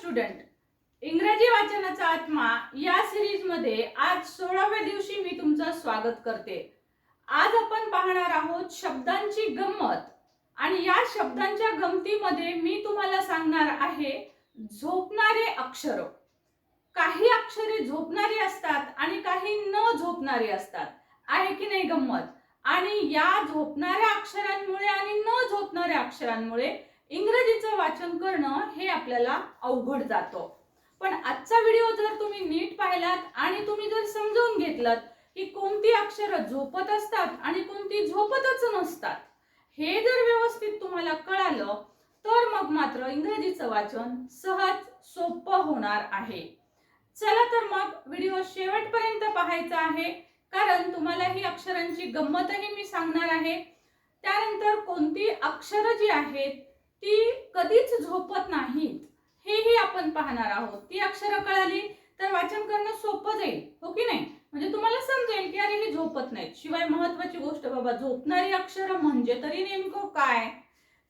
Student इंग्रजी वाचनाचा आत्मा या सिरीजमध्ये आज सोळाव्या दिवशी मी तुमचं स्वागत करते. आज आपण पाहणार आहोत शब्दांची गंमत. आणि या शब्दांच्या गमतीमध्ये मी तुम्हाला सांगणार आहे झोपणारे अक्षर. काही अक्षरे झोपणारी असतात आणि काही न झोपणारी असतात. आहे की नाही गंमत? आणि या झोपणाऱ्या अक्षरांमुळे आणि न झोपणाऱ्या अक्षरांमुळे इंग्रजीचं वाचन करणं हे आपल्याला अवघड जातं. पण आजचा व्हिडिओ जर तुम्ही नीट पाहिलात आणि तुम्ही जर समजून घेतलात की कोणती अक्षरं झोपत असतात आणि कोणती झोपतच नसतात हे जर व्यवस्थित तुम्हाला कळालं तर मग मात्र इंग्रजीचं वाचन सहज सोपं होणार आहे. चला तर मग व्हिडिओ शेवटपर्यंत पाहायचा आहे कारण तुम्हाला ही अक्षरांची गंमतही मी सांगणार आहे. त्यानंतर कोणती अक्षरं जी आहेत ती कधीच झोपत नाहीत. हेही आपण पाहणार आहोत. ती अक्षरं कळाली तर वाचन करणं सोपं जाईल हो की नाही? म्हणजे तुम्हाला समजेल की अरे ही झोपत नाहीत. शिवाय महत्वाची गोष्ट बाबा झोपणारी अक्षरं म्हणजे तरी नेमकं काय?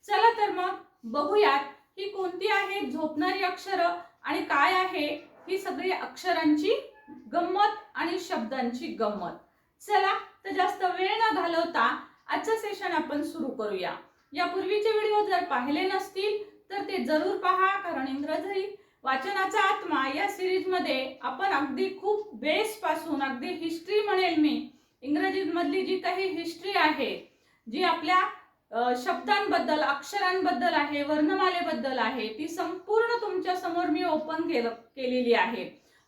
चला तर मग बघूयात ही कोणती आहेत झोपणारी अक्षरं आणि काय आहे ही सगळी अक्षरांची गंमत आणि शब्दांची गंमत. चला तर जास्त वेळ न घालवता आजचं सेशन आपण सुरू करूया. यापूर्वीचे व्हिडिओ जर पाहिले नसतील तर ते जरूर पहा कारण इंद्रधरी वाचनाचा आत्मा या सिरीजमध्ये आपण अगदी खूप बेसपासून अगदी हिस्ट्री म्हणेल मी इंग्रजीमधली जी काही हिस्ट्री आहे जी आपल्या शब्दांबद्दल अक्षरांबद्दल आहे वर्णमालेबद्दल आहे ती संपूर्ण तुमच्यासमोर मी ओपन केलं केलेली आहे.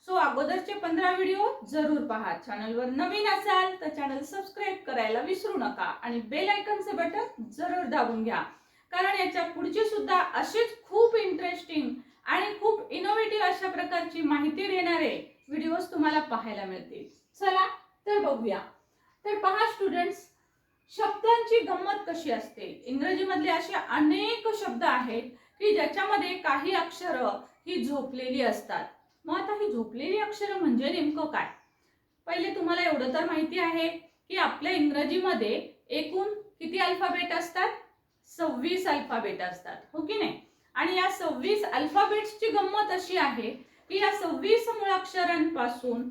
सो अगोदरचे पंधरा व्हिडिओ जरूर पहा. चॅनलवर नवीन असाल तर चॅनल सबस्क्राईब करायला विसरू नका आणि बेल आयकनचे बटन जरूर दाबून घ्या. कारण याच्या पुढची सुद्धा अशीच खूप इंटरेस्टिंग आणि खूप इनोव्हेटिव्ह अशा प्रकारची माहिती देणारे व्हिडिओज तुम्हाला पाहायला मिळतील. चला तर बघूया. तर पहा स्टुडंट्स शब्दांची गंमत कशी असते? इंग्रजीमधले असे अनेक शब्द आहेत की ज्याच्यामध्ये काही अक्षरं ही झोपलेली असतात. मग आता ही झोपलेली अक्षरं म्हणजे नेमकं काय? पहिले तुम्हाला एवढं तर माहिती आहे की आपल्या इंग्रजीमध्ये एकूण किती अल्फाबेट असतात? सव्वीस अल्फाबेट असतात. हो की नाही? आणि या सव्वीस अल्फाबेट्सची गंमत अशी आहे की या सव्वीस मुळाक्षरांपासून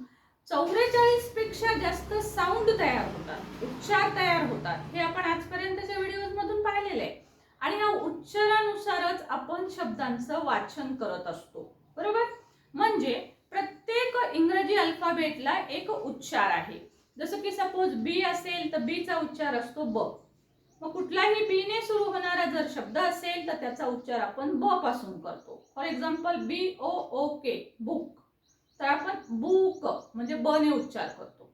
चौवेचाळीसपेक्षा जास्त साऊंड तयार होतात. उच्चार तयार होतात. हे आपण आजपर्यंतच्या व्हिडिओज मधून आहे. आणि या उच्चारानुसारच आपण शब्दांचं वाचन करत असतो. बरोबर? म्हणजे प्रत्येक इंग्रजी अल्फाबेटला एक उच्चार आहे. जसं की सपोज बी असेल तर बीचा उच्चार असतो ब. मग कुठलाही बी ने सुरू होणारा जर शब्द असेल तर त्याचा उच्चार आपण ब पासून करतो. For example B O O K book तर आपण बुक म्हणजे ब ने उच्चार करतो.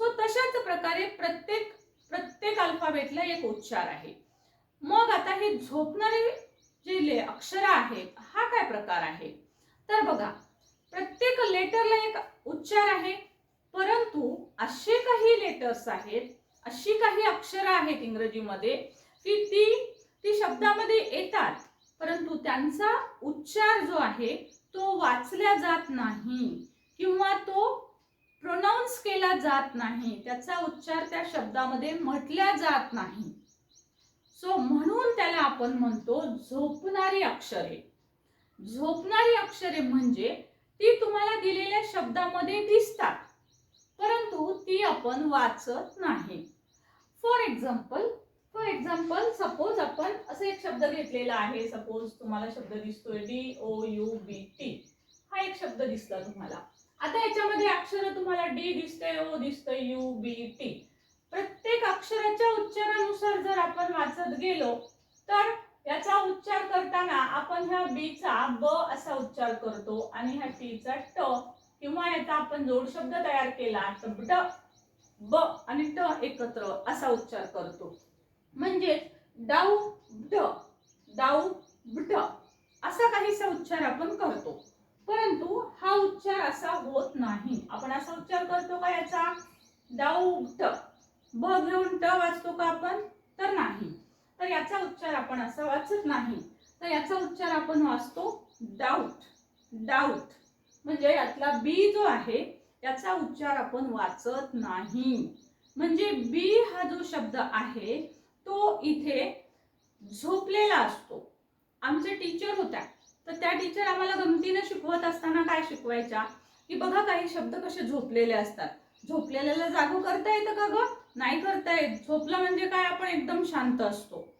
सो तशाच प्रकारे प्रत्येक प्रत्येक अल्फाबेटला एक उच्चार आहे. मग आता हे झोपणारे जे ले अक्षर आहेत हा काय प्रकार आहे? तर बघा प्रत्येक लेटरला एक उच्चार आहे. परंतु असे काही लेटर्स आहेत अशी काही अक्षरं आहेत इंग्रजीमध्ये की ती ती शब्दामध्ये येतात. परंतु त्यांचा उच्चार जो आहे तो वाचल्या जात नाही किंवा तो प्रोनाऊन्स केला जात नाही. त्याचा उच्चार त्या शब्दामध्ये म्हटल्या जात नाही. सो म्हणून त्याला आपण म्हणतो झोपणारी अक्षरे. झोपणारी अक्षरे म्हणजे तुम्हाला दिलेल्या शब्दामध्ये दिसतात. परंतु ती आपण वाचत नाही. For example for example suppose आपण असं एक शब्द घेतलेला आहे. सपोज तुम्हाला शब्द दिसतोय. D O U B T हा एक शब्द दिसला तुम्हाला. आता याच्यामध्ये अक्षर तुम्हाला डी दिसतंय ओ दिसतंय यू बी टी प्रत्येक अक्षराच्या उच्चारानुसार जर आपण वाचत गेलो तर याचा उच्चार करताना आपण ह्या बीचा ब असा उच्चार करतो आणि ह्या टीचा ट किंवा याचा आपण जोड शब्द तयार केला तर ड ब आणि ट एकत्र असा उच्चार करतो. म्हणजेच डाऊ ड डाऊ ड असा काहीसा उच्चार आपण करतो. परंतु हा उच्चार असा होत नाही. आपण असा उच्चार करतो का याचा? डाऊ ट ब घेऊन ट वाचतो का आपण? तर नाही. तर याचा उच्चार आपण असा वाचत नाही. तर याचा उच्चार आपण वाचतो डाऊट डाऊट म्हणजे यातला बी जो आहे याचा उच्चार आपण वाचत नाही. म्हणजे बी हा जो शब्द आहे तो इथे झोपलेला असतो. आमच्या टीचर होत्या. तर त्या टीचर टीचर आम्हाला गमतीनं शिकवत असताना काय शिकवायच्या? की बघा काही शब्द कसे झोपलेले असतात. झोपलेल्याला जागू करता येतं का ग? नाही करता येत. झोपलं म्हणजे काय? आपण एकदम शांत असतो.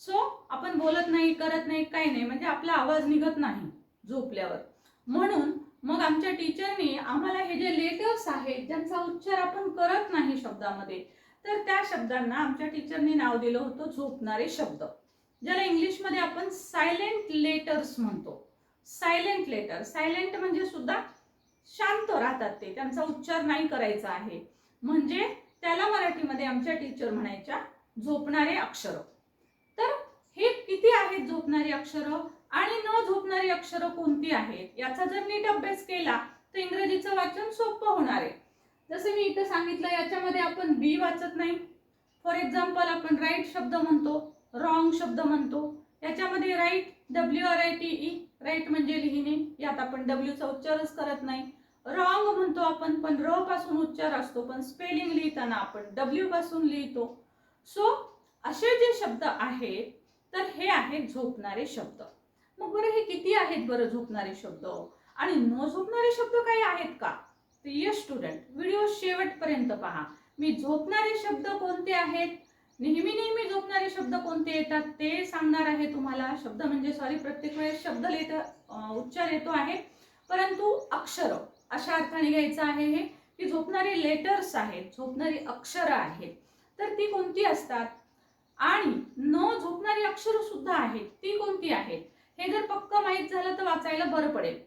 सो आपण बोलत नाही करत नाही काही नाही. म्हणजे आपला आवाज निघत नाही झोपल्यावर. म्हणून मग आमच्या टीचरनी आम्हाला हे जे लेटर्स आहेत ज्यांचा उच्चार आपण करत नाही शब्दामध्ये तर त्या शब्दांना आमच्या टीचरनी नाव दिलं होतं झोपणारे शब्द. ज्याला इंग्लिशमध्ये आपण सायलेंट लेटर्स म्हणतो. सायलेंट लेटर सायलेंट म्हणजे सुद्धा शांत राहतात ते. त्यांचा उच्चार नाही करायचा आहे. म्हणजे त्याला मराठीमध्ये आमच्या टीचर म्हणायच्या झोपणारे अक्षर. किती आहेत झोपणारी अक्षरं आणि न झोपणारी अक्षरं कोणती आहेत? याचा जर नीट अभ्यास केला तर इंग्रजीचं वाचन सोपं होणार आहे. जसं मी इथं सांगितलं याच्यामध्ये आपण बी वाचत नाही. फॉर एक्झाम्पल आपण राईट शब्द म्हणतो रॉंग शब्द म्हणतो. याच्यामध्ये write W R I T E write म्हणजे लिहिणे यात आपण डब्ल्यूचा उच्चारच करत नाही. रॉंग म्हणतो आपण पण र पासून उच्चार असतो पण स्पेलिंग लिहिताना आपण डब्ल्यू पासून लिहितो. सो असे जे शब्द आहेत तर हे आहेत झोपणारे शब्द. मग बरं हे किती आहेत बरं झोपणारे शब्द? आणि न झोपणारे शब्द काही आहेत का? प्रिय स्टुडंट व्हिडिओ शेवटपर्यंत पहा. मी झोपणारे शब्द कोणते आहेत? नेहमी नेहमी झोपणारे शब्द कोणते येतात? ते सांगणार आहे तुम्हाला. शब्द म्हणजे सॉरी प्रत्येक वेळेस शब्द लिहित उच्चार येतो आहे. परंतु अक्षर अशा अर्थाने घ्यायचं आहे हे की झोपणारे लेटर्स आहेत झोपणारी अक्षरं आहेत. तर ती कोणती असतात? आणि न झोपणारी अक्षरं सुद्धा आहेत. ती कोणती आहेत? हे जर पक्क माहीत झालं तर वाचायला बरं पडेल.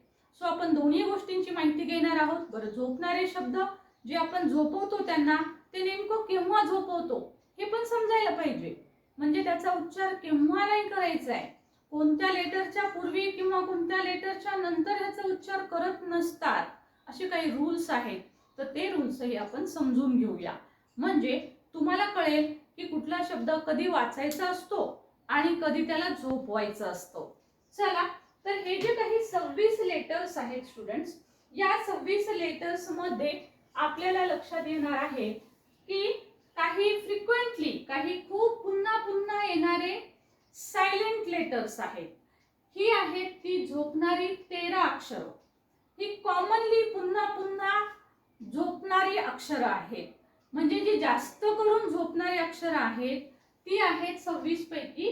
सो आपण दोन्ही गोष्टींची माहिती घेणार आहोत. बरं झोपणारे शब्द जे आपण झोपवतो त्यांना ते नेमकं केव्हा झोपवतो हे पण समजायला पाहिजे. म्हणजे त्याचा उच्चार केव्हा नाही करायचा आहे. कोणत्या लेटरच्या पूर्वी किंवा कोणत्या लेटरच्या नंतर ह्याचा उच्चार करत नसतात असे काही रूल्स आहेत. तर ते रूल्सही आपण समजून घेऊया. म्हणजे तुम्हाला कळेल की कुठला शब्द कधी वाचायचा असतो आणि कधी त्याला झोपवायचा असतो. चला तर हे जे काही सव्वीस लेटर्स आहेत स्टुडंट्स या सव्वीस लेटर्समध्ये आपल्याला लक्षात येणार आहे की काही फ्रिक्वेंटली काही खूप पुन्हा पुन्हा येणारे सायलेंट लेटर्स आहेत. ही आहेत ती झोपणारी तेरा अक्षरं. ही कॉमनली पुन्हा पुन्हा झोपणारी अक्षरं आहेत. म्हणजे जी जास्त करून झोपणारी अक्षरं आहेत ती आहेत सव्वीस पैकी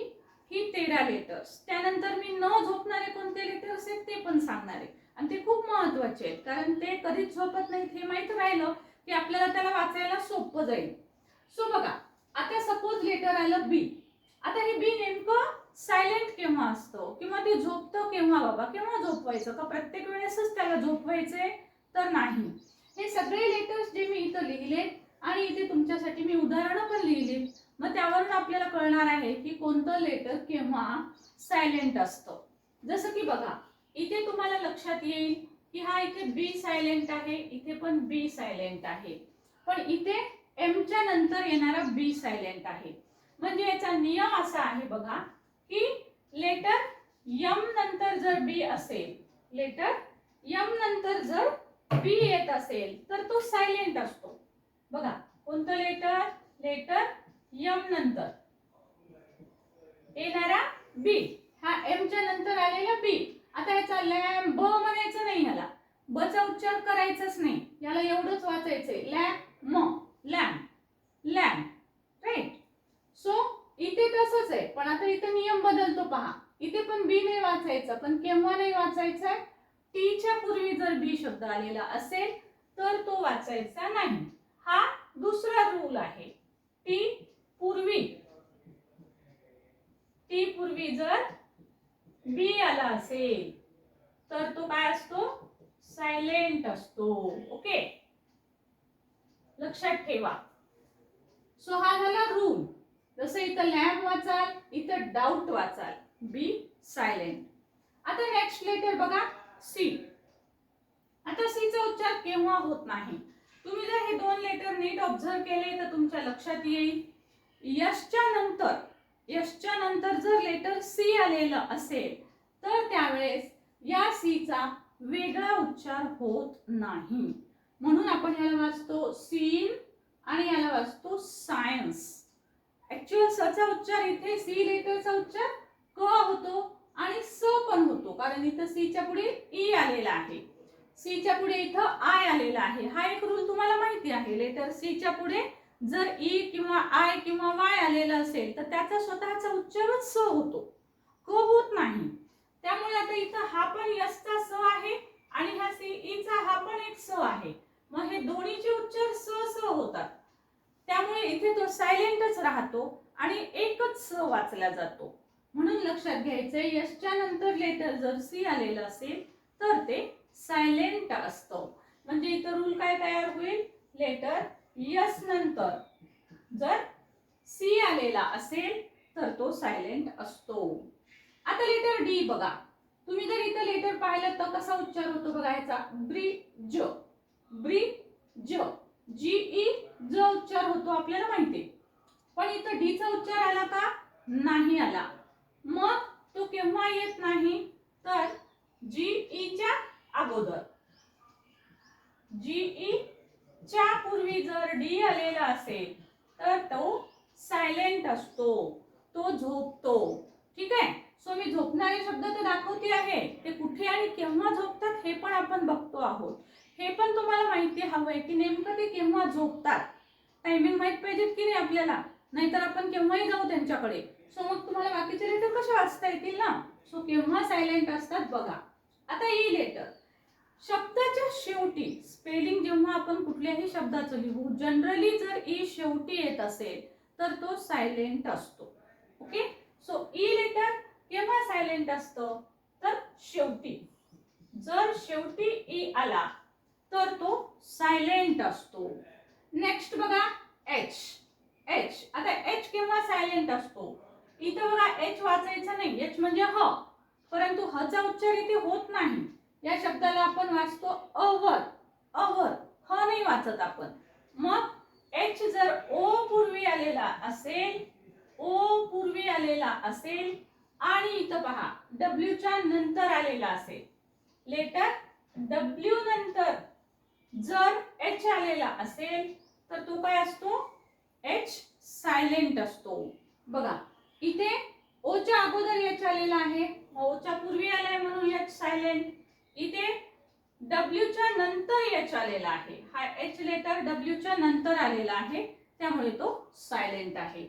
ही तेरा लेटर्स त्यानंतर मी न झोपणारे कोणते लेटर्स आहेत ते पण सांगणार. आहे आणि ते खूप महत्त्वाचे आहेत कारण ते कधीच झोपत नाहीत हे माहीत राहिलं की आपल्याला त्याला वाचायला सोपं जाईल. सो बघा आता सपोज लेटर आलं बी आता हे बी नेमकं सायलेंट केव्हा असतं? किंवा ते झोपतं केव्हा बाबा? केव्हा झोपवायचं? का प्रत्येक वेळेसच त्याला झोपवायचंय? तर नाही. हे सगळे लेटर्स जे मी इथं लिहिले आणि इथे तुमच्यासाठी मी उदाहरणं पण लिहिली मग त्यावरून आपल्याला कळणार आहे की कोणतं लेटर केव्हा सायलेंट असतं. जसं की बघा इथे तुम्हाला लक्षात येईल की हा इथे बी सायलेंट आहे इथे पण बी सायलेंट आहे. पण इथे एमच्या नंतर येणारा बी सायलेंट आहे. म्हणजे याचा नियम असा आहे बघा की लेटर यम नंतर जर बी असेल लेटर यम नंतर जर बी येत असेल तर तो सायलेंट असतो. बघा कोणतं लेटर लेटर यम नंतर. येणारा बी हा एमच्या नंतर आलेला बी आता ह्याचा लॅम ब म्हणायचं नाही ह्याला. बचा उच्चार करायचाच नाही. याला एवढंच वाचायचंय. लॅम म लॅम लॅम राईट सो इथे तसंच आहे. पण आता इथे नियम बदलतो पहा. इथे पण बी नाही वाचायचं. पण केव्हा नाही वाचायचं टीच्या पूर्वी जर बी शब्द आलेला असेल तर तो वाचायचा नाही. हा दुसरा रूल आहे. टी पूर्वी. टी पूर्वी जर बी आला असेल तर तो काय असतो? सायलेंट असतो. ओके लक्षात ठेवा. सो हा झाला रूल जसं इथं लॅम्प वाचाल इथं डाऊट वाचाल. बी सायलेंट आता नेक्स्ट लेटर बघा सी आता सीचा उच्चार केव्हा होत नाही? तुम्ही जर हे दोन लेटर नीट ऑब्झर्व केले तर तुमच्या लक्षात येईल. यशच्या नंतर यशच्या नंतर जर लेटर सी आलेलं असेल तर त्यावेळेस या सीचा वेगळा उच्चार होत नाही. म्हणून आपण याला वाचतो सीन आणि याला वाचतो सायन्स ऍक्च्युअल सचा उच्चार इथे सी लेटरचा उच्चार क होतो आणि स पण होतो कारण इथं सीच्या पुढे ई आलेला आहे. सीच्या पुढे इथं आय आलेला आहे. हा एक रूल तुम्हाला माहिती आहे. लेटर सीच्या पुढे जर ई किंवा आय किंवा वाय आलेलं असेल तर त्याचा स्वतःचा उच्चारच स होतो. क होत नाही. त्यामुळे आता इथं हा पण यसचा स आहे आणि हा सी ईचा हा पण एक स आहे. मग हे दोन्हीचे उच्चार स स होतात. त्यामुळे इथे तो सायलेंटच राहतो आणि एकच स वाचला जातो. म्हणून लक्षात घ्यायचंय यशच्या नंतर लेटर जर सी आलेलं असेल तर ते सायलेंट असतं. म्हणजे इथं रूल काय तयार होईल? लेटर यस नंतर. जर सी आलेला असेल तर तो सायलेंट असतो. आता लेटर डी बघा. तुम्ही जर इथं लेटर पाहिलं तर कसा उच्चार होतो बघा ज ब्री ज जी ई ज उच्चार होतो आपल्याला माहिती पण इथं डीचा उच्चार आला का? नाही आला. मग तो केव्हा येत नाही? तर जी ईच्या अगोदर. जी ई च्या पूर्वी जर डी आलेला असेल तर तो सायलेंट असतो. तो झोपतो. ठीक आहे? सो मी झोपणारे शब्द तर दाखवते आहे. ते कुठे आणि केव्हा झोपतात हे पण आपण बघतो आहोत. हे पण तुम्हाला माहिती हवंय की नेमकं ते केव्हा झोपतात. टायमिंग माहीत पाहिजेत की नाही आपल्याला? नाहीतर आपण केव्हाही जाऊ त्यांच्याकडे. सो मग तुम्हाला बाकीचे लेटर कसे वाचता येतील ना? सो केव्हा सायलेंट असतात बघा. आता ई लेटर शब्दाच्या शेवटी स्पेलिंग जेव्हा आपण कुठल्याही शब्दाचं लिहू जनरली जर ई शेवटी येत असेल तर तो सायलेंट असतो. ओके सो ई लेटर केव्हा सायलेंट असतं? तर शेवटी. जर शेवटी ई आला तर तो सायलेंट असतो. नेक्स्ट बघा एच एच आता एच केव्हा सायलेंट असतो? इथं बघा एच वाचायचं नाही. एच म्हणजे ह. परंतु हचा उच्चार इथे होत नाही. या शब्दाला आपण वाचतो अवर. अवर. ह नाही वाचत आपण. मग एच जर ओ पूर्वी आलेला असेल ओ पूर्वी आलेला असेल आणि इथं पहा डब्ल्यूच्या नंतर आलेला असेल. लेटर डब्ल्यू नंतर जर एच आलेला असेल तर तो काय असतो? एच सायलेंट असतो. बघा इथे ओच्या अगोदर एच आलेला आहे ओच्या पूर्वी आलाय म्हणून एच सायलेंट इथे डब्ल्यूच्या च्या नंतर एच आलेला आहे. हा एच लेटर डब्ल्यूच्या च्या नंतर आलेला आहे. त्यामुळे तो सायलेंट आहे.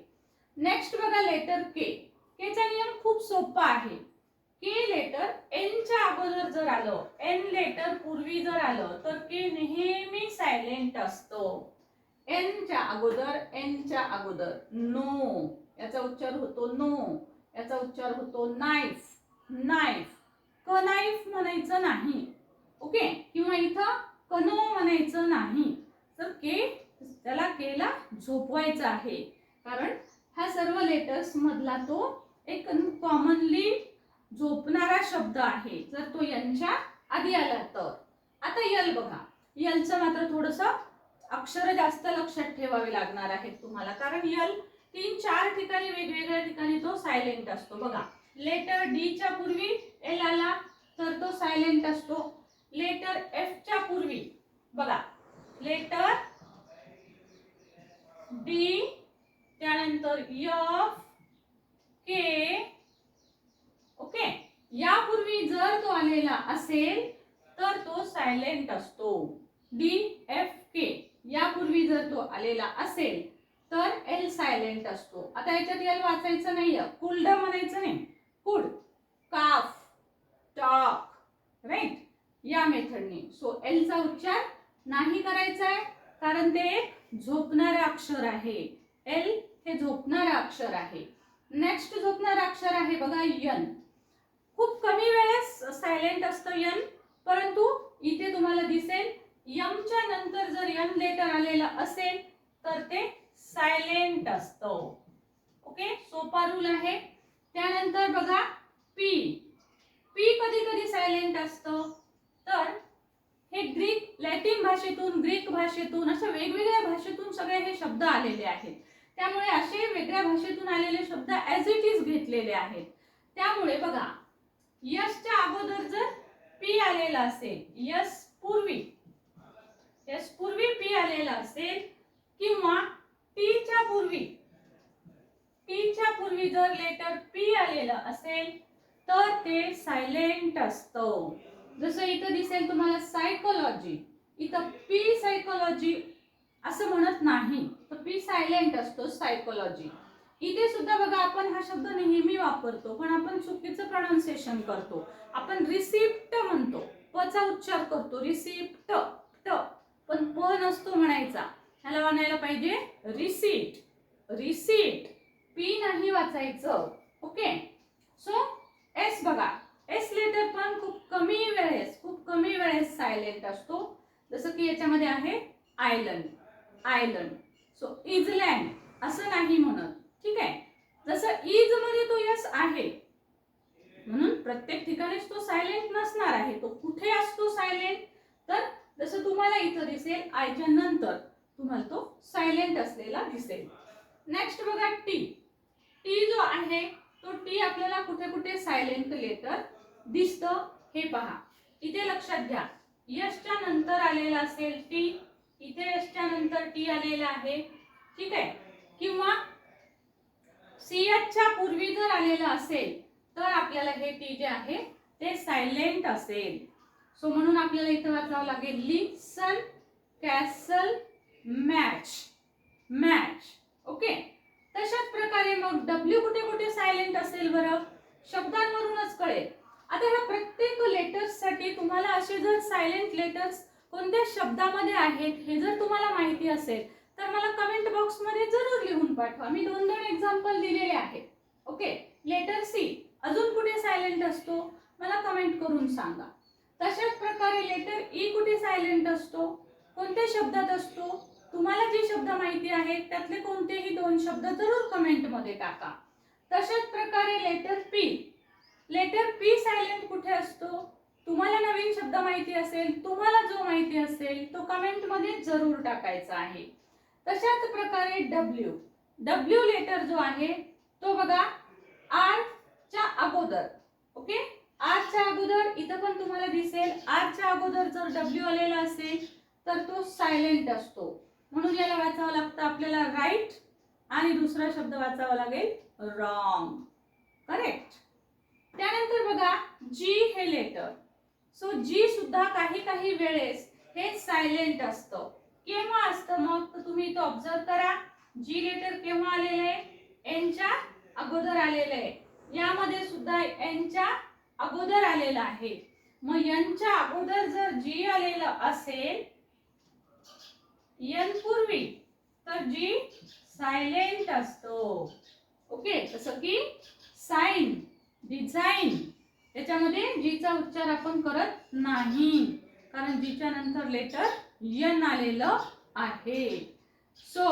नेक्स्ट बघा लेटर के केचा नियम खूप सोपा आहे. के लेटर एनच्या अगोदर जर आलं एन लेटर पूर्वी जर आलं तर के नेहमी सायलेंट असतो. एनच्या अगोदर एनच्या अगोदर. नो याचा उच्चार होतो नो याचा उच्चार होतो नाईफ नाईफ क नाईफ म्हणायचं नाही. ओके किंवा इथं कनो म्हणायचं नाही. तर के त्याला केला झोपवायचं आहे. कारण ह्या सर्व लेटर्स मधला तो एक कॉमनली झोपणारा शब्द आहे. जर तो यांच्या आधी आला तर. आता यल बघा. यलचं मात्र थोडस अक्षर जास्त लक्षात ठेवावे लागणार आहेत तुम्हाला. कारण यल तीन चार ठिकाणी वेगवेगळ्या ठिकाणी तो सायलेंट असतो. बघा. लेटर डी च्या पूर्वी एल आला तर तो सायलेंट असतो. लेटर एफ च्या पूर्वी. बघा. लेटर डी त्यानंतर यफ के ओके यापूर्वी जर तो आलेला असेल तर तो सायलेंट असतो. डी एफ के यापूर्वी जर तो आलेला असेल तर एल सायलेंट असतो. आता याच्यात एल वाचायचं नाही कुल्ड म्हणायचं नाही. कुड काफ टॉक राईट? या मेथडने. सो एल चा उच्चार नाही करायचा आहे कारण ते एक झोपणारे अक्षर आहे. एल हे झोपणारे अक्षर आहे. नेक्स्ट झोपणारे अक्षर आहे बघा यन. खूप कमी वेळेस सायलेंट असतं यन परंतु इथे तुम्हाला दिसेल यमच्या नंतर जर यन लेटर आलेलं असेल तर ते सायलेंट असतं. ओके सोपा रूल आहे. तर बघा पी पी कधी कधी सायलेंट असतं. तर हे ग्रीक लॅटिन भाषेतून ग्रीक भाषेतून अशा वेगवेगळ्या भाषेतून सगळे हे शब्द आलेले आहेत. त्यामुळे असे वेगळ्या भाषेतून आलेले शब्द ॲज इट इज घेतलेले आहेत. त्यामुळे बघा यशच्या अगोदर जर पी आलेला असेल यश पूर्वी यश पूर्वी पी आलेला असेल किंवा टीच्या पूर्वी टीच्या पूर्वी जर लेटर पी आलेलं असेल तर ते सायलेंट असतं. जसं इथं दिसेल तुम्हाला सायकोलॉजी इथं पी सायकोलॉजी असं म्हणत नाही. तर पी सायलेंट असतो सायकोलॉजी इथे सुद्धा बघा आपण हा शब्द नेहमी वापरतो पण आपण चुकीचं प्रोनाऊन्सिएशन करतो. आपण रिसिप्ट म्हणतो. पचा उच्चार करतो रिसिप्ट ट पण प नसतो म्हणायचा. ह्याला म्हणायला पाहिजे रिसीट रिसीट पी नाही वाचायचं. ओके सो एस बघा. एस लेटर पण खूप कमी वेळेस खूप कमी वेळेस सायलेंट असतो. जसं की याच्यामध्ये आहे आयलंड आयलंड सो इजलँड असं नाही म्हणत. ठीक आहे? जसं इजमध्ये तो यस आहे. म्हणून प्रत्येक ठिकाणीच तो सायलेंट नसणार आहे. तो कुठे असतो सायलेंट तर जसं तुम्हाला इथं दिसेल आयच्या नंतर तुम्हाला तो सायलेंट असलेला दिसेल. नेक्स्ट बघा टी टी जो आहे तो टी आपल्याला कुठे कुठे सायलेंट लेटर दिसतं हे पहा. इथे लक्षात घ्या. यशच्या नंतर आलेला असेल टी इथे यशच्या नंतर टी आलेला आहे. ठीक आहे? किंवा सी एचच्या पूर्वी जर आलेलं असेल तर आपल्याला हे टी जे आहे ते सायलेंट असेल. सो म्हणून आपल्याला इथं वाचावं लागेल listen castle match match okay तशाच प्रकारे मग डब्ल्यू कुठे कुठे सायलेंट असेल बरं? शब्दांवरूनच कळेल. आता ह्या प्रत्येक लेटर्ससाठी तुम्हाला असे जर सायलेंट लेटर्स कोणत्या शब्दामध्ये आहेत हे जर तुम्हाला माहिती असेल तर मला कमेंट बॉक्समध्ये जरूर लिहून पाठवा. मी दोन दोन एक्झाम्पल दिलेले आहेत. ओके लेटर सी अजून कुठे सायलेंट असतो? मला कमेंट करून सांगा. तशाच प्रकारे लेटर ई e कुठे सायलेंट असतो? कोणत्या शब्दात असतो? तुम्हाला जे शब्द माहिती आहेत त्यातले कोणतेही दोन शब्द जरूर कमेंटमध्ये टाका. तशाच प्रकारे letter P letter P silent कुठे असतो? तुम्हाला नवीन शब्द माहिती असेल तुम्हाला जो माहिती असेल तो कमेंटमध्ये जरूर टाकायचा आहे. तशाच प्रकारे डब्ल्यू डब्ल्यू लेटर जो आहे तो बघा आर च्या अगोदर. ओके आर च्या अगोदर इथं पण तुम्हाला दिसेल आर च्या अगोदर जर डब्ल्यू आलेला असेल तर तो सायलेंट असतो. म्हणून याला वाचावं लागतं आपल्याला राईट आणि दुसरा शब्द वाचावा लागेल रॉंग करेक्ट त्यानंतर बघा जी हे लेटर सो जी सुद्धा काही काही वेळेस हे सायलेंट असतं. केव्हा असतं मग? तर तुम्ही इथं ऑब्झर्व करा. जी लेटर केव्हा आलेलं आहे? एनच्या अगोदर आलेलं आहे. यामध्ये सुद्धा एनच्या अगोदर आलेलं आहे. मग यांच्या अगोदर जर जी आलेलं असेल यन पूर्वी. तर जी सायलेंट असतो. ओके जसं की साइन डिझाईन त्याच्यामध्ये जीचा उच्चार आपण करत नाही. कारण जीच्या नंतर लेटर यन आलेलं आहे. सो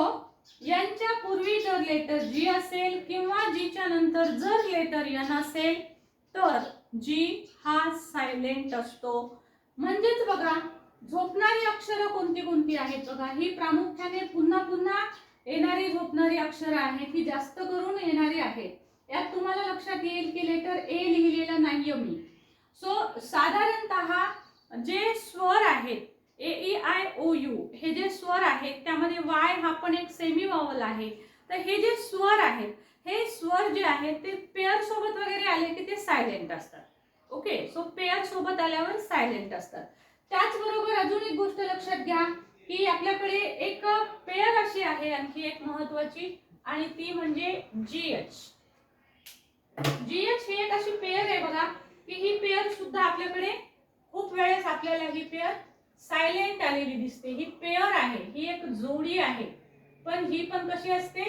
यांच्या पूर्वी जर लेटर जी असेल किंवा जीच्या नंतर जर लेटर यन असेल तर जी हा सायलेंट असतो. म्हणजेच बघा झोपणारी अक्षरं कोणती कोणती आहेत बघा? ही प्रामुख्याने पुन्हा पुन्हा येणारी झोपणारी अक्षरं आहेत. ही जास्त करून येणारी आहेत. यात तुम्हाला लक्षात येईल की लेटर ए लिहिलेलं नाहीये मी. सो साधारणतः जे स्वर आहेत A E I O U हे जे स्वर आहेत त्यामध्ये वाय हा पण एक सेमी वावल आहे. तर हे जे स्वर आहेत हे स्वर जे आहेत ते पेअर सोबत वगैरे आले की ते सायलेंट असतात. ओके सो पेअर सोबत आल्यावर सायलेंट असतात. त्याचबरोबर अजून एक गोष्ट लक्षात घ्या की आपल्याकडे एक पेअर अशी आहे आणखी एक महत्वाची आणि ती म्हणजे जी एच जी एच ही एक अशी पेअर आहे बघा की ही पेअर सुद्धा आपल्याकडे खूप वेळेस आपल्याला ही पेअर सायलेंट आलेली दिसते. ही पेअर आहे ही एक जोडी आहे. पण ही पण कशी असते?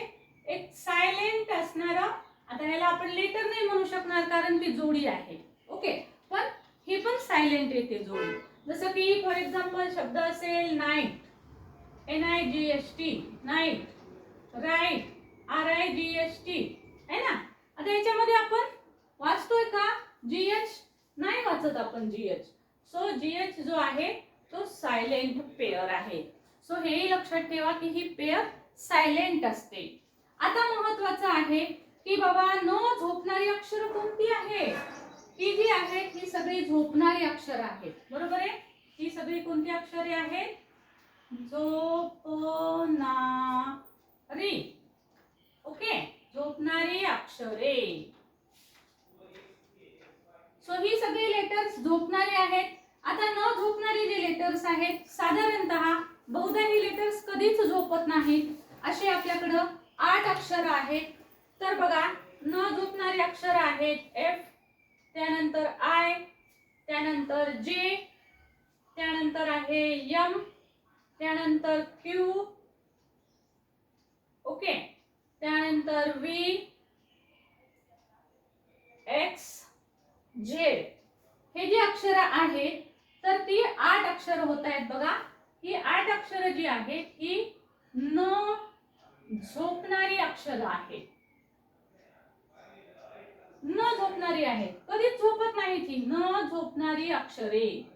एक सायलेंट असणारा आता ह्याला आपण लेटर नाही म्हणू शकणार कारण ती जोडी आहे. ओके? पण ही पण सायलेंट येते जोडी. जसं की फॉर एक्झाम्पल शब्द असेल night N I G S T night right R I G S T आहे ना? आता याच्यामध्ये आपण वाचतोय का? जी एच नाही वाचत आपण G H so G H जो आहे तो सायलेंट पेअर आहे. सो हेही लक्षात ठेवा की ही पेअर सायलेंट असते. आता महत्वाचं आहे की बाबा न झोपणारी अक्षर कोणती आहे ही जी आहेत ही सगळी झोपणारी अक्षर आहेत. बरोबर आहे? ही सगळी कोणती अक्षरे आहेत? झोपणारी. ओके? झोपणारी अक्षरे. सो ही सगळी लेटर्स झोपणारे आहेत. आता न झोपणारी जे लेटर्स आहेत साधारणतः बहुधा ही लेटर्स कधीच झोपत नाहीत असे आपल्याकडं आठ अक्षर आहेत. तर बघा न झोपणारी अक्षर आहेत एफ त्यानंतर आय त्यानंतर जे त्यानंतर आहे यम त्यानंतर क्यू ओके. त्यानंतर व्ही एक्स झेड हे जी अक्षर आहेत तर ती आठ अक्षर होत आहेत बघा. ही आठ अक्षर जी आहेत ही न झोपणारी अक्षर आहेत. न झोपणारी आहेत कधीच झोपत नाही ती. न झोपणारी अक्षरे.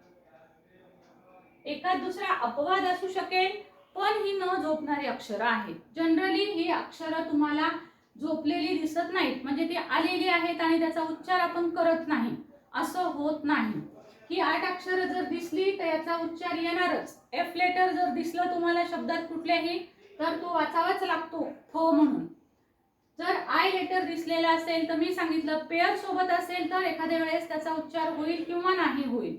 एखाद दुसरा अपवाद असू शकेल पण ही न झोपणारी अक्षरं आहेत. जनरली ही अक्षरं तुम्हाला झोपलेली दिसत नाहीत. म्हणजे ती आलेली आहेत आणि त्याचा उच्चार आपण करत नाही. असं होत नाही. ही आठ अक्षरं जर दिसली तर याचा उच्चार येणारच. एफ लेटर जर दिसलं तुम्हाला शब्दात कुठल्याही तर तो वाचावाच लागतो. फ म्हणून. जर आय लेटर दिसलेला असेल तर मी सांगितलं पेअर सोबत असेल तर एखाद्या वेळेस त्याचा उच्चार होईल किंवा नाही होईल.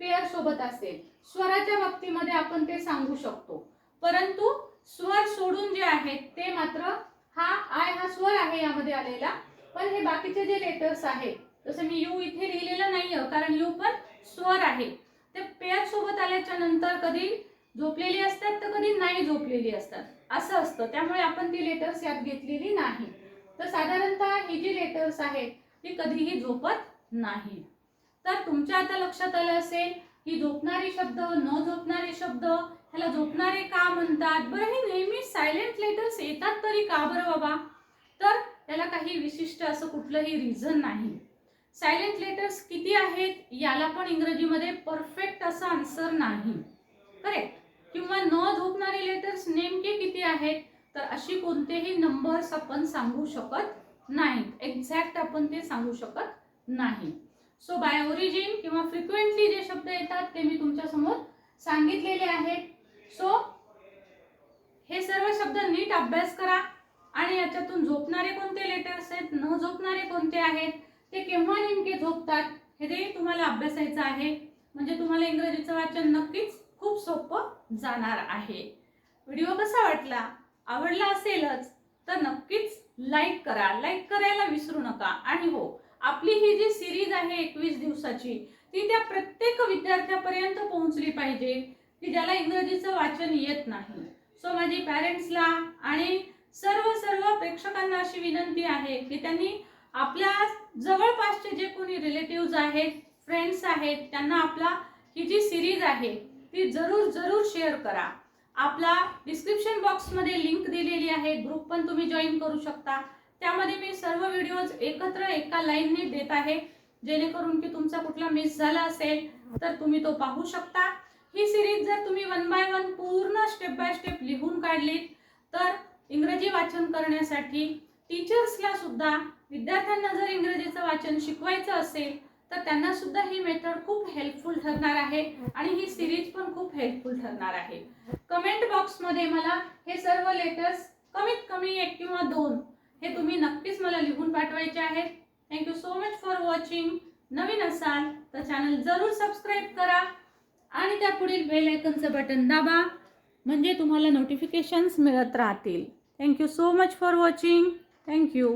पेअर सोबत असेल. स्वराच्या बाबतीमध्ये आपण ते सांगू शकतो. परंतु स्वर सोडून जे आहेत ते मात्र हा आय हा स्वर आहे यामध्ये आलेला. पण हे बाकीचे जे लेटर्स आहेत जसं मी यू इथे लिहिलेलं नाहीये कारण यू पण स्वर आहे. ते पेअर सोबत आल्याच्यानंतर कधी झोपलेली असतात तर कधी नाही झोपलेली असतात. असं असतं. त्यामुळे आपण ती लेटर्स यात घेतलेली नाही. तर साधारणतः ही जी लेटर्स आहेत ती कधीही झोपत नाही. तर तुमच्या आता लक्षात आलं असेल की झोपणारे शब्द न झोपणारे शब्द ह्याला झोपणारे का म्हणतात? बरं हे नेहमी सायलेंट लेटर्स येतात तरी का बरं बाबा? तर त्याला काही विशिष्ट असं कुठलंही रिझन नाही. सायलेंट लेटर्स किती आहेत? याला पण इंग्रजीमध्ये परफेक्ट असा आन्सर नाही. करेक्ट किंवा न झोपणारे लेटर्स नेमके किती आहेत? तर अशी कोणतेही नंबर्स आपण सांगू शकत नाहीत. एक्झॅक्ट आपण ते सांगू शकत नाही. सो बाय ओरिजिन किंवा फ्रिक्वेंटली जे शब्द येतात ते मी तुमच्यासमोर सांगितलेले आहेत. सो हे सर्व शब्द नीट अभ्यास करा आणि याच्यातून झोपणारे कोणते लेटर्स आहेत न झोपणारे कोणते आहेत ते केव्हा नेमके झोपतात हे देखील तुम्हाला अभ्यासायचं आहे. म्हणजे तुम्हाला इंग्रजीचं वाचन नक्कीच खूप सोपं जाणार आहे. व्हिडिओ कसा वाटला? आवडला असेलच तर नक्कीच लाईक करा. लाईक करायला विसरू नका. आणि हो आपली ही जी सिरीज आहे एकवीस दिवसाची ती त्या प्रत्येक विद्यार्थ्यापर्यंत पोहोचली पाहिजे की ज्याला इंग्रजीचं वाचन येत नाही. सो माझी पॅरेंट्सला आणि सर्व सर्व प्रेक्षकांना अशी विनंती आहे की त्यांनी आपल्या जवळपासचे जे कोणी रिलेटिव्ज आहेत फ्रेंड्स आहेत त्यांना आपला ही जी सिरीज आहे ती जरूर जरूर शेअर करा. आपला डिस्क्रिप्शन बॉक्समध्ये लिंक दिलेली आहे. ग्रुप पण तुम्ही जॉईन करू शकता. त्यामध्ये मी सर्व व्हिडिओज एकत्र एका लाईनने देत आहे. जेणेकरून की तुमचा कुठला मिस झाला असेल तर तुम्ही तो पाहू शकता. ही सिरीज जर तुम्ही वन बाय वन पूर्ण स्टेप बाय स्टेप लिहून काढलीत तर इंग्रजी वाचन करण्यासाठी टीचर्सला सुद्धा विद्यार्थ्यांना जर इंग्रजीचं वाचन शिकवायचं असेल तर त्यांना सुद्धा ही मेथड खूप हेल्पफुल ठरणार आहे आणि ही सिरीज पण खूप हेल्पफुल ठरणार आहे. कमेंट बॉक्समध्ये मला हे सर्व लेटर्स कमीत कमी एक किंवा दोन हे तुम्ही नक्कीच मला लिहून पाठवायचे आहेत. Thank you so much for watching नवीन असाल तर चॅनल जरूर सबस्क्राईब करा आणि त्या पुढील बेल आयकनचं बटन दाबा म्हणजे तुम्हाला नोटिफिकेशन्स मिळत राहतील. Thank you so much for watching thank you